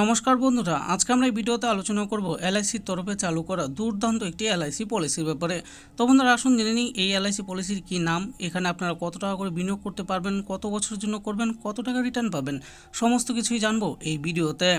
নমস্কার বন্ধুরা, আজকে আমরা এই ভিডিওতে আলোচনা করব এলআইসির তরফে চালু করা দুর্দান্ত একটি এলআইসি পলিসির ব্যাপারে। তো বন্ধুরা, আসুন জেনে নিই এই এলআইসি পলিসির কী নাম, এখানে আপনারা কত টাকা করে বিনিয়োগ করতে পারবেন, কত বছরের জন্য করবেন, কত টাকা রিটার্ন পাবেন, সমস্ত কিছুই জানব এই ভিডিওতে।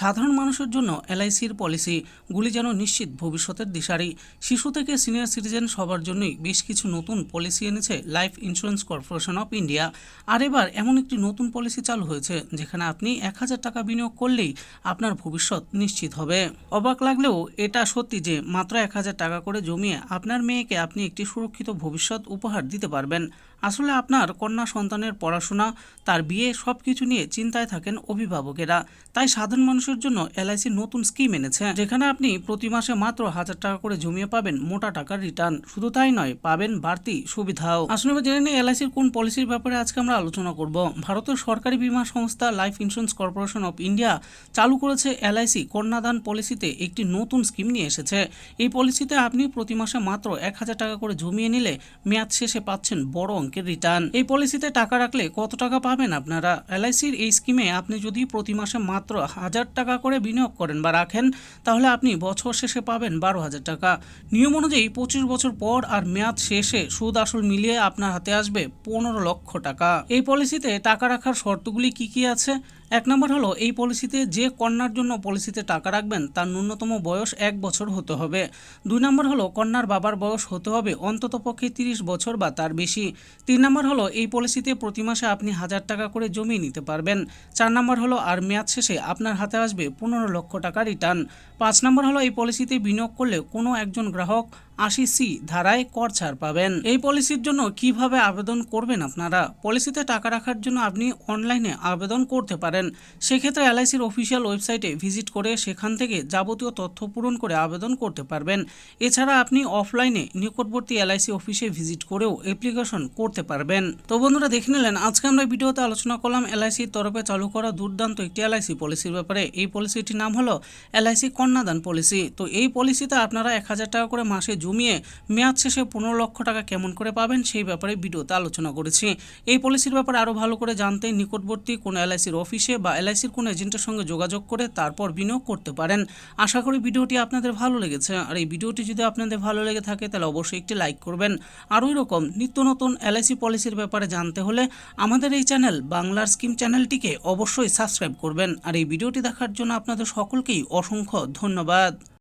সাধারণ মানুষের জন্য এলআইসির পলিসিগুলি যেন নিশ্চিত ভবিষ্যতের দিশারি। শিশু থেকে সিনিয়র সিটিজেন সবার জন্যই বেশ কিছু নতুন পলিসি এনেছে life insurance corporation of India. আর এবার এমন একটি নতুন পলিসি চালু হয়েছে, যেখানে আপনি এক হাজার টাকা বিনিয়োগ করলেই আপনার ভবিষ্যৎ নিশ্চিত হবে। অবাক লাগলেও এটা সত্যি যে মাত্র এক হাজার টাকা করে জমিয়ে আপনার মেয়েকে আপনি একটি সুরক্ষিত ভবিষ্যৎ উপহার দিতে পারবেন। আসলে আপনার কন্যা সন্তানের পড়াশোনা, তার বিয়ে সব কিছু নিয়ে চিন্তায় থাকেন অভিভাবকেরা। তাই সাধারণ মানুষের জন্য এলআইসি নতুন স্কিম এনেছে, যেখানে আপনি প্রতি মাসে মাত্র হাজার টাকা করে জমিয়ে পাবেন মোটা টাকার রিটার্ন। শুধু তাই নয়, পাবেন বাড়তি সুবিধাও। আসলে জেনে নিই এলআইসির কোন পলিসির ব্যাপারে আজকে আমরা আলোচনা করব। ভারতের সরকারি বীমা সংস্থা life insurance corporation of India চালু করেছে এলআইসি কন্যাদান পলিসিতে একটি নতুন স্কিম নিয়ে এসেছে। এই পলিসিতে আপনি প্রতি মাসে মাত্র এক হাজার টাকা করে জমিয়ে নিলে মেয়াদ শেষে পাচ্ছেন বড় অঙ্কের রিটার্ন। এই পলিসিতে টাকা রাখলে কত টাকা পাবেন আপনারা? এলআইসির এই স্কিমে আপনি যদি প্রতি মাসে মাত্র হাজার টাকা করে বিনিয়োগ করেন বা রাখেন, তাহলে আপনি বছর শেষে পাবেন বারো হাজার টাকা। নিয়ম অনুযায়ী পঁচিশ বছর পর আর মেয়াদ শেষে সুদ আসল মিলিয়ে আপনার হাতে আসবে পনেরো লক্ষ টাকা। এই পলিসিতে টাকা রাখার শর্তগুলি কি কি আছে? এক নম্বর হলো, এই পলিসিতে যে কন্যার জন্য পলিসিতে টাকা রাখবেন, তার ন্যূনতম বয়স এক বছর হতে হবে। দুই নম্বর হলো, কন্যার বাবার বয়স হতে হবে অন্ততপক্ষে তিরিশ বছর বা তার বেশি। তিন নম্বর হলো, এই পলিসিতে প্রতি মাসে আপনি হাজার টাকা করে জমিয়ে নিতে পারবেন। চার নম্বর হলো, আর মেয়াদ শেষে আপনার হাতে আসবে পনেরো লক্ষ টাকা রিটার্ন। পাঁচ নম্বর হলো, এই পলিসিতে বিনিয়োগ করলে কোনো একজন গ্রাহক আশি সি ধারায় কর ছাড় পাবেন। এই পলিসির জন্য কীভাবে আবেদন করবেন আপনারা? পলিসিতে টাকা রাখার জন্য আপনি অনলাইনে আবেদন করতে পারেন। সেক্ষেত্রে এলআইসির অফিসিয়াল ওয়েবসাইটে ভিজিট করে সেখান থেকে যাবতীয় তথ্য পূরণ করে আবেদন করতে পারবেন। এছাড়া আপনি অফলাইনে নিকটবর্তী এলআইসি অফিসে ভিজিট করেও অ্যাপ্লিকেশন করতে পারবেন। তো বন্ধুরা, দেখে নিলেন, আজকে আমরা ভিডিওতে আলোচনা করলাম এলআইসির তরফে চালু করা দুর্দান্ত একটি এলআইসি পলিসির ব্যাপারে। এই পলিসিটির নাম হলো এলআইসি কন্যাদান পলিসি। তো এই পলিসিতে আপনারা এক হাজার টাকা করে মাসে জমিয়ে মেয়াদ শেষে পনেরো লক্ষ টাকা কেমন করে পাবেন সেই ব্যাপারে ভিডিওতে আলোচনা করেছি। এই পলিসির ব্যাপারে আরও ভালো করে জানতে নিকটবর্তী কোনো এলআইসির অফিসে বা এলআইসির কোনো এজেন্টের সঙ্গে যোগাযোগ করে তারপর বিনিয়োগ করতে পারেন। আশা করি ভিডিওটি আপনাদের ভালো লেগেছে। আর এই ভিডিওটি যদি আপনাদের ভালো লেগে থাকে, তাহলে অবশ্যই একটি লাইক করবেন। আরও এরকম নিত্য নতুন এলআইসি পলিসির ব্যাপারে জানতে হলে আমাদের এই চ্যানেল বাংলার স্কিম চ্যানেলটিকে অবশ্যই সাবস্ক্রাইব করবেন। আর এই ভিডিওটি দেখার জন্য আপনাদের সকলকেই অসংখ্য ধন্যবাদ।